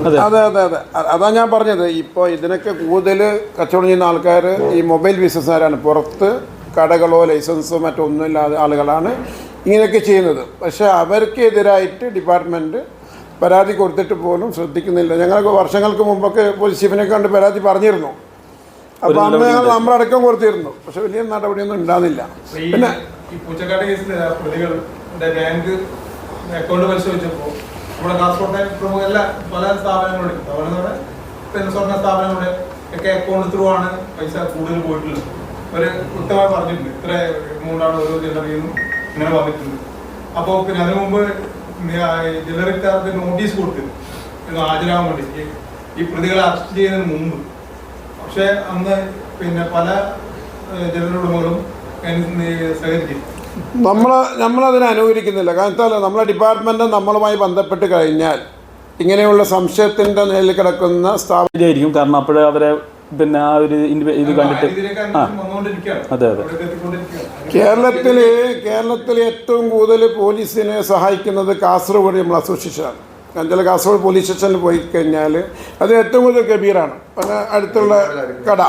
അതെ. അതെ അതെ അതാ. ഞാൻ പറഞ്ഞത്. ഇപ്പോൾ ഇതിനൊക്കെ കൂടുതൽ കച്ചവടം ചെയ്യുന്ന ആൾക്കാർ ഈ മൊബൈൽ ബിസിനസ്സുകാരാണ്. പുറത്ത് കടകളോ ലൈസൻസോ മറ്റോ ഒന്നുമില്ലാതെ ആളുകളാണ് ഇങ്ങനെയൊക്കെ ചെയ്യുന്നത്. പക്ഷേ അവർക്കെതിരായിട്ട് ഡിപ്പാർട്ട്മെന്റ് പരാതി കൊടുത്തിട്ട് പോലും ശ്രദ്ധിക്കുന്നില്ല. ഞങ്ങൾക്ക് വർഷങ്ങൾക്ക് മുമ്പൊക്കെ പോലീസ് ചീഫിനെ കണ്ട് പരാതി പറഞ്ഞിരുന്നു. അപ്പോൾ അന്ന് ഞങ്ങൾ നമ്മളടക്കം കൊടുത്തിരുന്നു. പക്ഷെ വലിയ നടപടിയൊന്നും ഉണ്ടാകുന്നില്ല. പിന്നെ ഈ പൂച്ചക്കാട് കേസിലെ പ്രതികളുടെ ബാങ്ക് അക്കൗണ്ട് പരിശോധിച്ചപ്പോൾ നമ്മുടെ കാസർഗോട്ടെ പ്രമുഖ എല്ലാ പല സ്ഥാപനങ്ങളുടെയും സ്വർണ സ്ഥാപനങ്ങളുടെ ഒക്കെ അക്കൗണ്ട് ത്രൂ ആണ് പൈസ കൂടുതൽ പോയിട്ടുള്ളത്. ഒരു കൃത്യമായി പറഞ്ഞിട്ടുണ്ട്. ഇത്ര എമൗണ്ടാണ് ഓരോ ജില്ലറിയെന്നും നിന്നും ഇങ്ങനെ വന്നിട്ടുണ്ട്. അപ്പോൾ പിന്നെ അതിനു മുമ്പ് ജില്ലറിക്കാർക്ക് നോട്ടീസ് കൊടുത്തിരുന്നു ഹാജരാകാൻ വേണ്ടി ഈ- ഈ പ്രതികളെ അറസ്റ്റ് ചെയ്യുന്നതിന് മുമ്പ്. പക്ഷേ അന്ന് പിന്നെ പല അതിന് സഹകരിക്കും നമ്മൾ നമ്മളതിനെ അനുകൂലിക്കുന്നില്ല കാരണം എന്താ നമ്മളെ ഡിപ്പാർട്ട്മെന്റ് നമ്മളുമായി ബന്ധപ്പെട്ട് കഴിഞ്ഞാൽ ഇങ്ങനെയുള്ള സംശയത്തിന്റെ നിലയിൽ കിടക്കുന്ന സ്ഥാപനം കാരണം അപ്പോഴേ അവരെ പിന്നെ ആ ഒരു ഇത് കണ്ടിട്ട്. ആ. വന്നുകൊണ്ടിരിക്കുകയാണ്. അതെ, അതെ. കേരളത്തിൽ കേരളത്തിലെ കേരളത്തിൽ കേരളത്തിൽ ഏറ്റവും കൂടുതൽ പോലീസിനെ സഹായിക്കുന്നത് കാസർഗോഡ് നമ്മൾ അസോസിയേഷനാണ്. അഞ്ചല കാസർഗോഡ് പോലീസ് സ്റ്റേഷനിൽ പോയി കഴിഞ്ഞാൽ അത് ഏറ്റവും കൂടുതൽ ഗഭീറാണ് പിന്നെ അടുത്തുള്ള കട.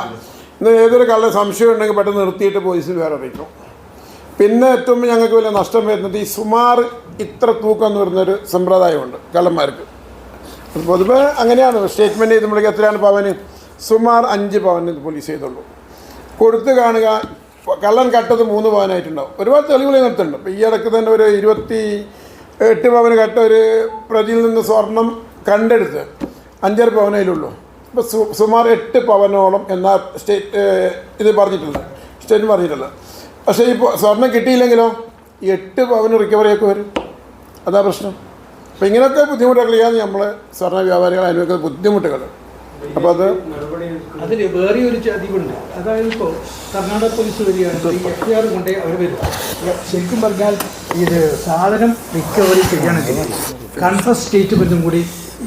ഇന്ന് ഏതൊരു കള്ള സംശയം ഉണ്ടെങ്കിൽ പെട്ടെന്ന് നിർത്തിയിട്ട് പോലീസ് വേറെ അറിയിക്കും. പിന്നെ ഏറ്റവും ഞങ്ങൾക്ക് വലിയ നഷ്ടം വരുന്നത് ഈ സുമാർ ഇത്ര തൂക്കം എന്ന് പറയുന്നൊരു സമ്പ്രദായമുണ്ട് കള്ളന്മാർക്ക്. പൊതുവെ അങ്ങനെയാണ്. സ്റ്റേറ്റ്മെന്റ് ചെയ്ത് നമ്മളേക്ക് എത്രയാണ് പവന്? സുമാർ അഞ്ച് പവന് ഇത് പോലീസ് ചെയ്തുള്ളൂ. കൊടുത്ത് കാണുക കള്ളൻ കട്ടത് മൂന്ന് പവനായിട്ടുണ്ടാവും. ഒരുപാട് തെളിവുകൾ നിർത്തുന്നുണ്ട് ഇപ്പോൾ ഈ ഇടയ്ക്ക് തന്നെ ഒരു ഇരുപത്തി എട്ട് പവന് കട്ട ഒരു പ്രതിയിൽ നിന്ന് സ്വർണം കണ്ടെടുത്ത് അഞ്ചര പവനയിലുള്ളൂ ഇപ്പോൾ സു സുമാർ എട്ട് പവനോളം എന്ന സ്റ്റേറ്റ് ഇത് പറഞ്ഞിട്ടുണ്ട് സ്റ്റേറ്റ് പറഞ്ഞിട്ടുള്ളത്. പക്ഷേ ഇപ്പോൾ സ്വർണം കിട്ടിയില്ലെങ്കിലോ? എട്ട് പവന് റിക്കവറിയൊക്കെ വരും. അതാ പ്രശ്നം. അപ്പോൾ ഇങ്ങനെയൊക്കെ ബുദ്ധിമുട്ടുകളെയാണ് നമ്മൾ സ്വർണ വ്യാപാരികൾ അനുഭവിക്കുന്ന ബുദ്ധിമുട്ടുകൾ അപ്പോൾ അത് അതിൽ വേറെ ഒരു ചതിവുണ്ട് അതായത് ഇപ്പോൾ കർണാടക പോലീസ് വരികയാണെങ്കിൽ എഫ് ഐ ആർ കൊണ്ട് അവർ വരും. ശരിക്കും പറഞ്ഞാൽ ഇത് സാധനം റിക്കവറി ചെയ്യണമെങ്കിൽ കൺഫസ് സ്റ്റേറ്റ്മെന്റും കൂടി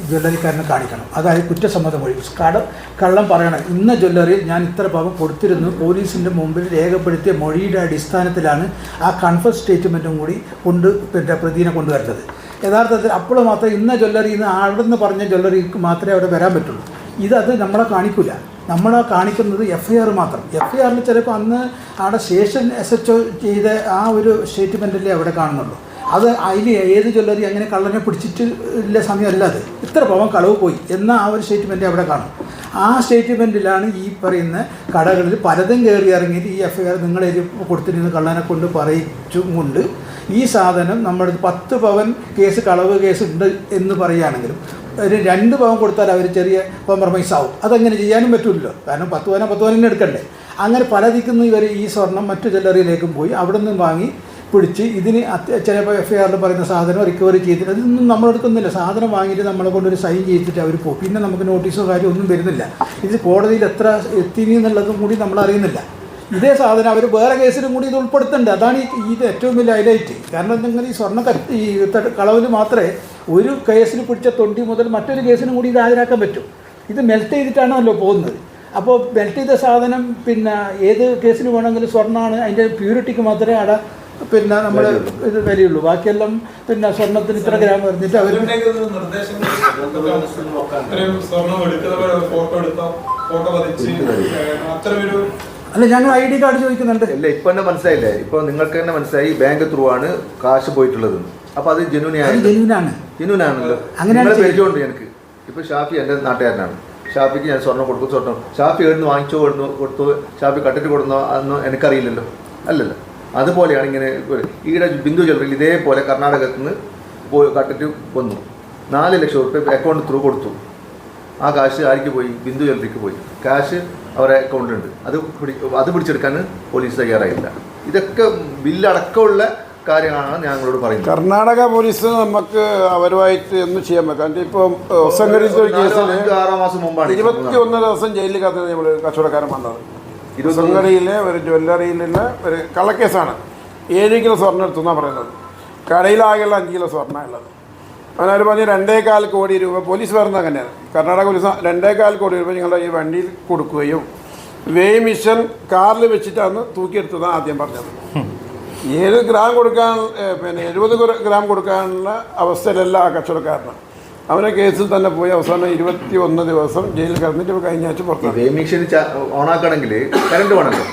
ജ്വല്ലറിക്കാരനെ കാണിക്കണം. അതായത് കുറ്റസമ്മതം മൊഴി കട കള്ളം പറയണം. ഇന്ന ജ്വല്ലറിയിൽ ഞാൻ ഇത്ര പവൻ കൊടുത്തിരുന്നു. പോലീസിന്റെ മുമ്പിൽ രേഖപ്പെടുത്തിയ മൊഴിയുടെ അടിസ്ഥാനത്തിലാണ് ആ കൺഫസ് സ്റ്റേറ്റ്മെന്റും കൂടി കൊണ്ട് പിന്നെ പ്രതിനെ കൊണ്ടുവരേണ്ടത് യഥാർത്ഥത്തിൽ അപ്പോൾ മാത്രമേ ഇന്ന ജ്വല്ലറിയിൽ നിന്ന് അവിടെ നിന്ന് പറഞ്ഞ ജ്വല്ലറിക്ക് മാത്രമേ അവിടെ വരാൻ പറ്റുള്ളൂ. ഇതത് നമ്മളെ കാണിക്കില്ല നമ്മളെ കാണിക്കുന്നത് എഫ് ഐ ആർ മാത്രം. എഫ് ഐ ആറിൽ ചിലപ്പോൾ അന്ന് അവിടെ സ്റ്റേഷൻ എസ് എച്ച് ഒ ചെയ്ത ആ ഒരു സ്റ്റേറ്റ്മെന്റല്ലേ അവിടെ കാണുന്നുള്ളൂ. അത് അതിൽ ഏത് ജ്വല്ലറി അങ്ങനെ കള്ളനെ പിടിച്ചിട്ട് ഇല്ല സമയമല്ല അത്. ഇത്ര പവൻ കളവ് പോയി. എന്ന ആ ഒരു സ്റ്റേറ്റ്മെന്റ് അവിടെ കാണും. ആ സ്റ്റേറ്റ്മെന്റിലാണ് ഈ പറയുന്ന കടകളിൽ പലതും കയറി ഇറങ്ങിയിട്ട് ഈ എഫ് ഐ ആർ നിങ്ങളെ കൊടുത്തിരുന്ന കള്ളനെ കൊണ്ട് പറയിച്ചും കൊണ്ട് ഈ സാധനം നമ്മുടെ പത്ത് പവൻ കേസ് കളവ് കേസ് ഉണ്ട് എന്ന് പറയുകയാണെങ്കിലും ഒരു രണ്ട് പവൻ കൊടുത്താൽ അവർ ചെറിയ കോംപ്രമൈസ് ആവും അതങ്ങനെ ചെയ്യാനും പറ്റില്ലല്ലോ കാരണം പത്ത് പവന പത്ത് പവനെ എടുക്കണ്ടേ. അങ്ങനെ പല ദിക്കുന്ന ഇവർ ഈ സ്വർണം മറ്റു ജ്വല്ലറിയിലേക്കും പോയി അവിടെ നിന്നും വാങ്ങി പിടിച്ച് ഇതിന് ചിലപ്പോൾ എഫ് ഐ ആറിൽ പറയുന്ന സാധനം റിക്കവറി ചെയ്തിട്ട് അതൊന്നും നമ്മളെടുക്കുന്നില്ല സാധനം വാങ്ങിയിട്ട് നമ്മളെ കൊണ്ടൊരു സൈൻ ചെയ്തിട്ട് അവർ പോകും പിന്നെ നമുക്ക് നോട്ടീസോ കാര്യമൊന്നും വരുന്നില്ല. ഇത് കോടതിയിൽ എത്ര എത്തി എന്നുള്ളതും കൂടി നമ്മൾ അറിയുന്നില്ല ഇതേ സാധനം അവർ വേറെ കേസിലും കൂടി ഇത് ഉൾപ്പെടുത്തുന്നുണ്ട്. അതാണ് ഈ ഇത് ഏറ്റവും വലിയ ഹൈലൈറ്റ് കാരണം എന്തെങ്കിലും ഈ സ്വർണ കത്ത് ഈ കളവിൽ മാത്രമേ ഒരു കേസിൽ പിടിച്ച തൊണ്ടി മുതൽ മറ്റൊരു കേസിനും കൂടി ഇത് ഹാജരാക്കാൻ പറ്റും. ഇത് മെൽറ്റ് ചെയ്തിട്ടാണല്ലോ പോകുന്നത്. അപ്പോൾ മെൽറ്റ് ചെയ്ത സാധനം പിന്നെ ഏത് കേസിന് വേണമെങ്കിലും സ്വർണമാണ് അതിന്റെ പ്യൂരിറ്റിക്ക് മാത്രമേ അവിടെ പിന്നെ നമ്മൾ ഇത് വിലയുള്ളൂ. ബാക്കിയെല്ലാം പിന്നെ സ്വർണത്തിന് ഇത്ര ഗ്രാം പറഞ്ഞിട്ട് അവർ സ്വർണം ഫോട്ടോ എടുത്തോ ഫോട്ടോ പതിച്ച് ഏഹ്, അത്തരം ഒരു അല്ല ഞങ്ങൾ ഐ ഡി കാർഡ് ചോദിക്കുന്നുണ്ട്. അല്ല ഇപ്പൊ തന്നെ മനസ്സിലായില്ലേ? ഇപ്പൊ നിങ്ങൾക്ക് തന്നെ മനസ്സിലായി ബാങ്ക് ത്രൂ ആണ് കാശ് പോയിട്ടുള്ളത്. അപ്പൊ അത് ജെനുവിനെ അത് ജെന്യൂനാണ് ജെനുവിനാണല്ലോ. പരിചയമുണ്ട് എനിക്ക്. ഇപ്പൊ ഷാഫി എന്റെ നാട്ടുകാരനാണ്. ഷാഫിക്ക് ഞാൻ സ്വർണം കൊടുക്കും സ്വർണം. ഷാഫി എവിടുന്ന് വാങ്ങിച്ചോ എവിടുന്ന് കൊടുത്തു ഷാഫി കട്ടിട്ട് കൊടുന്നോ അതൊന്നും എനിക്കറിയില്ലല്ലോ. അല്ലല്ലോ. അതുപോലെയാണ് ഇങ്ങനെ ഈടെ ഈയിടെ ബിന്ദു ജ്വല്ലറിയിൽ ഇതേപോലെ കർണാടകത്തിൽ നിന്ന് പോയി കട്ടിട്ട് വന്നു. നാല് ലക്ഷം റുപ്യ അക്കൗണ്ട് ത്രൂ കൊടുത്തു. ആ കാശ് ആർക്ക് പോയി? ബിന്ദു ജ്വല്ലറിക്ക് പോയി. കാശ് അവരെ അക്കൗണ്ടിലുണ്ട് അത് പിടി അത് പിടിച്ചെടുക്കാൻ പോലീസ് തയ്യാറായില്ല. ഇതൊക്കെ ബില്ലടക്കമുള്ള കാര്യങ്ങളാണ് ഞങ്ങളോട് പറയുന്നത്. കർണാടക പോലീസ് നമുക്ക് അവരുമായിട്ട് ഒന്നും ചെയ്യാൻ പറ്റില്ല. കാരണം ഇപ്പം സംഘടിച്ച ഒരു കേസിൽ ആറോ മാസം മുമ്പാണ് ഇരുപത്തി സംഭവം ഒന്ന് ദിവസം ജയിലിൽ കാത്ത് നമ്മൾ കച്ചവടക്കാരൻ വന്നത്. സംഘടിയിലെ ഒരു ജ്വല്ലറിയിലുള്ള ഒരു കള്ളക്കേസാണ്. ഏഴ് കിലോ സ്വർണം എടുത്തു എന്നാണ് പറയുന്നത്. കടയിലാകെയുള്ള അഞ്ച് കിലോ സ്വർണം ഉള്ളത്. അവനവർ പറഞ്ഞ് രണ്ടേകാൽ കോടി രൂപ പോലീസ് പറഞ്ഞത് അങ്ങനെയാണ്. കർണാടക പോലീസ് രണ്ടേകാൽ കോടി രൂപ നിങ്ങളുടെ ഈ വണ്ടിയിൽ കൊടുക്കുകയും വേ മിഷൻ കാറിൽ വെച്ചിട്ടാണ് തൂക്കിയെടുത്തതാണ് ആദ്യം പറഞ്ഞത്. ഏഴ് ഗ്രാം കൊടുക്കാൻ പിന്നെ എഴുപത് ഗ്രാം കൊടുക്കാനുള്ള അവസ്ഥയിലല്ല ആ കച്ചവടക്കാരന്. അവനെ കേസിൽ തന്നെ പോയി അവസാനം ഇരുപത്തി ഒന്ന് ദിവസം ജയിലിൽ കിടന്നിട്ട് കഴിഞ്ഞ ആഴ്ച പുറത്തു വേ മെഷീൻ ഓണാക്കണമെങ്കിൽ കറണ്ട് വേണമല്ലോ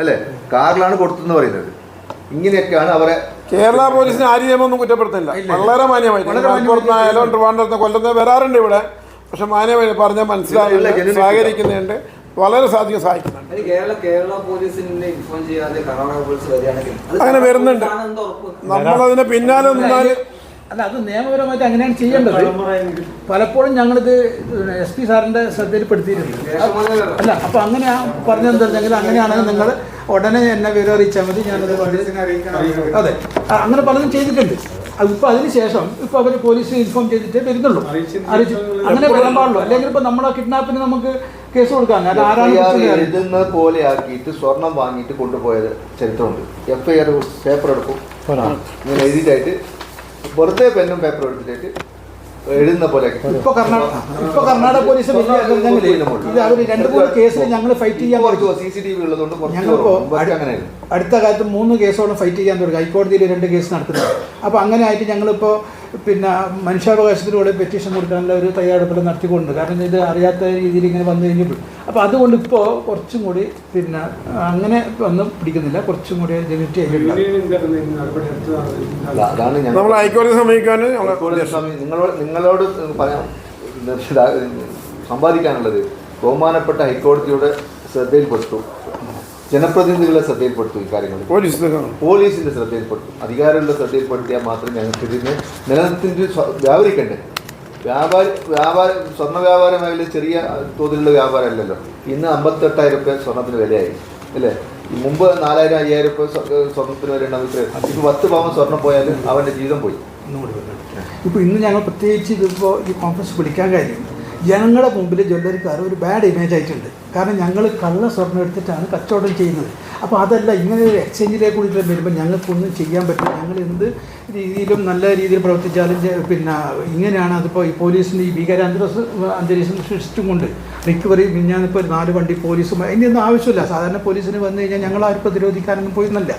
അല്ലേ? കാറിലാണ് കൊടുത്തെന്ന് പറയുന്നത്. ഇങ്ങനെയൊക്കെയാണ് അവരെ കേരള പോലീസിന് ആര് നിയമമൊന്നും കുറ്റപ്പെടുത്തില്ല. വളരെ മാന്യമായിട്ട്. മലപ്പുറത്തുനിന്നായാലും ട്രിവാൻഡ്രത്ത് കൊല്ലത്ത് വരാറുണ്ട് ഇവിടെ. പക്ഷെ മാന്യമായി പറഞ്ഞാൽ മനസ്സിലായില്ല. സഹകരിക്കുന്നുണ്ട്. വളരെ സാധിക്കും സഹായിക്കുന്നുണ്ട്. അത് കേരള കേരള പോലീസിനെ ഇൻഫോം ചെയ്യാതെ കർണാടക പോലീസ് വരികയാണെങ്കിൽ അത് അങ്ങനെ വരുന്നുണ്ട്. നമ്മളതിനെ പിന്നാലെ നിന്നാൽ അല്ല അത് നിയമപരമായിട്ട് അങ്ങനെയാണ് ചെയ്യേണ്ടത്. പലപ്പോഴും ഞങ്ങളിത് എസ് പി സാറിന്റെ ശ്രദ്ധയിൽപ്പെടുത്തിയിട്ടുണ്ട് അല്ല അപ്പോൾ അങ്ങനെ പറഞ്ഞെന്താണെങ്കിൽ അങ്ങനെയാണെങ്കിൽ നിങ്ങൾ ഉടനെ എന്നെ വിവരം അറിയിച്ചാൽ മതി ഞാനത് അതെ അങ്ങനെ പലതും ചെയ്തിട്ടുണ്ട്. ഇപ്പോൾ അതിന് ശേഷം ഇപ്പോൾ അവർ പോലീസിനെ ഇൻഫോം ചെയ്തിട്ടേ വരുന്നുള്ളൂ. അറിയിച്ചു. അങ്ങനെ വരാൻ പാടുള്ളൂ. അല്ലെങ്കിൽ ഇപ്പോൾ നമ്മളെ കിഡ്നാപ്പിന് നമുക്ക് കേസ് കൊടുക്കാൻ ആരാണ്? എഴുതുന്നത് പോലെ ആക്കിയിട്ട് സ്വർണം വാങ്ങിയിട്ട് കൊണ്ടുപോയത് ചരിത്രമുണ്ട്. എഫ്ഐആർ ഐ ആർ പേപ്പർ എടുക്കും. ഇങ്ങനെ എഴുതിയിട്ടായിട്ട് വെറുതെ പെന്നും പേപ്പർ എടുത്തിട്ട് എഴുതുന്ന പോലെ. ഇപ്പൊ കർണാടക ഇപ്പൊ കർണാടക പോലീസ് അവർ രണ്ട് മൂന്ന് കേസിൽ ഞങ്ങൾ ഫൈറ്റ് ചെയ്യാൻ കുറച്ച് സി സി ടി വി ഉള്ളതുകൊണ്ട് ഞങ്ങളിപ്പോ അടുത്ത കാലത്ത് മൂന്ന് കേസോളം ഫൈറ്റ് ചെയ്യാൻ തുടങ്ങി ഹൈക്കോടതിയിൽ രണ്ട് കേസ് നടത്തുന്നത് അപ്പൊ അങ്ങനെ ആയിട്ട് ഞങ്ങളിപ്പോൾ പിന്നെ മനുഷ്യാവകാശത്തിലൂടെ പെറ്റീഷൻ കൊടുക്കാനുള്ള ഒരു തയ്യാറെടുപ്പ് നടത്തിക്കൊണ്ട് കാരണം ഇത് അറിയാത്ത രീതിയിൽ ഇങ്ങനെ വന്നു കഴിഞ്ഞപ്പോൾ അപ്പോൾ അതുകൊണ്ട് ഇപ്പോൾ കുറച്ചും കൂടി പിന്നെ അങ്ങനെ ഒന്നും പിടിക്കുന്നില്ല കുറച്ചും കൂടി ജനിറ്റ് നമ്മൾ ഹൈക്കോടതി സമീപിക്കാൻ നിങ്ങളോട് നിങ്ങളോട് പറയാം സമ്പാദിക്കാനുള്ളത് ബഹുമാനപ്പെട്ട ഹൈക്കോടതിയുടെ ശ്രദ്ധയിൽപ്പെട്ടു ജനപ്രതിനിധികളെ ശ്രദ്ധയിൽപ്പെടുത്തും ഈ കാര്യങ്ങൾ പോലീസ് പോലീസിന്റെ ശ്രദ്ധയിൽപ്പെടുത്തും. അധികാരികളുടെ ശ്രദ്ധയിൽപ്പെടുത്തിയാൽ മാത്രം ഞങ്ങൾക്ക് ഇതിനെ നിലനിർത്തി വ്യാപരിക്കണ്ടേ? വ്യാപാര വ്യാപാര സ്വർണ വ്യാപാര മേഖല ചെറിയ തോതിലുള്ള വ്യാപാരമല്ലല്ലോ. ഇന്ന് അമ്പത്തെട്ടായിരം രൂപ സ്വർണത്തിന് വിലയായി. അല്ലേ? മുമ്പ് നാലായിരം അയ്യായിരം രൂപ സ്വർണത്തിന് വരെ ഉണ്ടാവും ഇപ്പൊ പത്ത് പവൻ സ്വർണം പോയാലും അവന്റെ ജീവിതം പോയി. ഇപ്പോൾ ഇന്ന് ഞങ്ങൾ പ്രത്യേകിച്ച് ഇതിപ്പോൾ ഈ കോൺഫറൻസ് വിളിക്കാൻ കാര്യം ജനങ്ങളുടെ മുമ്പിൽ ജ്വല്ലറിക്കാർ ഒരു ബാഡ് ഇമേജ് ആയിട്ടുണ്ട്. കാരണം ഞങ്ങൾ കള്ള സ്വർണം എടുത്തിട്ടാണ് കച്ചവടം ചെയ്യുന്നത്. അപ്പോൾ അതല്ല ഇങ്ങനെ ഒരു എക്സ്ചേഞ്ചിലേക്ക് കൂടിയിട്ട് വരുമ്പോൾ ഞങ്ങൾക്കൊന്നും ചെയ്യാൻ പറ്റില്ല. ഞങ്ങൾ എന്ത് രീതിയിലും നല്ല രീതിയിൽ പ്രവർത്തിച്ചാലും പിന്നെ ഇങ്ങനെയാണ് അതിപ്പോൾ ഈ പോലീസിന്റെ ഈ ഭീകരാന്തര അന്തരീക്ഷം സൃഷ്ടിച്ചും കൊണ്ട് റിക്കവറി മിഞ്ഞാന്നിപ്പോൾ ഒരു നാല് വണ്ടി പോലീസും അതിന്റെയൊന്നും ആവശ്യമില്ല. സാധാരണ പോലീസിന് വന്നു കഴിഞ്ഞാൽ ഞങ്ങൾ ആരും പ്രതിരോധിക്കാനൊന്നും പോയിരുന്നില്ല.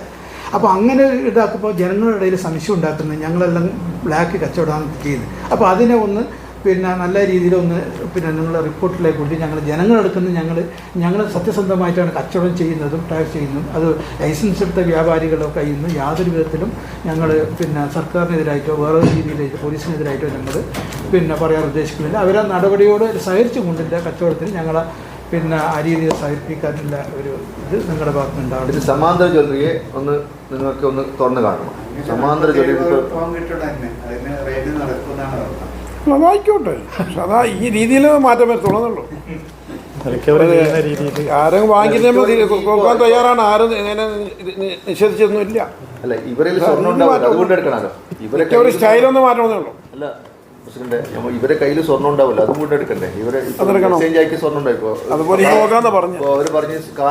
അപ്പോൾ അങ്ങനെ ഇതാക്കുമ്പോൾ ജനങ്ങളുടെ ഇടയിൽ സംശയം ഉണ്ടാക്കുന്നത് ഞങ്ങളെല്ലാം ബ്ലാക്ക് കച്ചവടമാണ് ചെയ്യുന്നത്. അപ്പോൾ അതിനെ ഒന്ന് പിന്നെ നല്ല രീതിയിൽ ഒന്ന് പിന്നെ നിങ്ങൾ റിപ്പോർട്ടിലേക്ക് കൊണ്ട് ഞങ്ങൾ ജനങ്ങളെടുക്കുന്ന ഞങ്ങൾ ഞങ്ങൾ സത്യസന്ധമായിട്ടാണ് കച്ചവടം ചെയ്യുന്നതും ടാക്സ് ചെയ്യുന്നതും. അത് ലൈസൻസ് എടുത്ത വ്യാപാരികളുടെ കയ്യിൽ നിന്ന് യാതൊരു വിധത്തിലും ഞങ്ങൾ പിന്നെ സർക്കാരിനെതിരായിട്ടോ വേറെ രീതിയിലായിട്ടോ പോലീസിനെതിരായിട്ടോ ഞങ്ങൾ പിന്നെ പറയാൻ ഉദ്ദേശിക്കുന്നില്ല. അവരെ നടപടിയോട് സഹകരിച്ചു കൊണ്ടില്ല കച്ചവടത്തിന് ഞങ്ങളെ പിന്നെ ആ രീതിയിൽ സഹകരിപ്പിക്കാനുള്ള ഒരു ഇത് നിങ്ങളുടെ ഭാഗത്ത് ഇത് ഉണ്ടാവും സമാന്തര ജ്വല്ലറിയെ ഒന്ന് നിങ്ങൾക്ക് ഒന്ന് തുറന്നു കാണണം. സമാന്തര ജ്വല്ലറി അതായിക്കോട്ടെ പക്ഷെ അതാ ഈ രീതിയിൽ മാറ്റം വരുത്തുള്ളൂ ആരും വാങ്ങിക്കാൻ തയ്യാറാണ്. ആരും നിഷേധിച്ചൊന്നുമില്ല അല്ല ഇവരിൽ സ്വർണം ഉണ്ടാവില്ല. അതുകൊണ്ട് എടുക്കണമല്ലോ. ഇവരെ ഒരു സ്റ്റൈലൊന്നും മാറ്റണമെന്നേ ഉള്ളൂ. അല്ല പ്രസിഡന്റ് ഇവരെ കയ്യിൽ സ്വർണം ഉണ്ടാവില്ല. അതും കൂടെ എടുക്കണ്ടേ? ഇവരെ സ്വർണം ഉണ്ടായിപ്പോ അതുപോലെ പറഞ്ഞു. അവർ പറഞ്ഞ്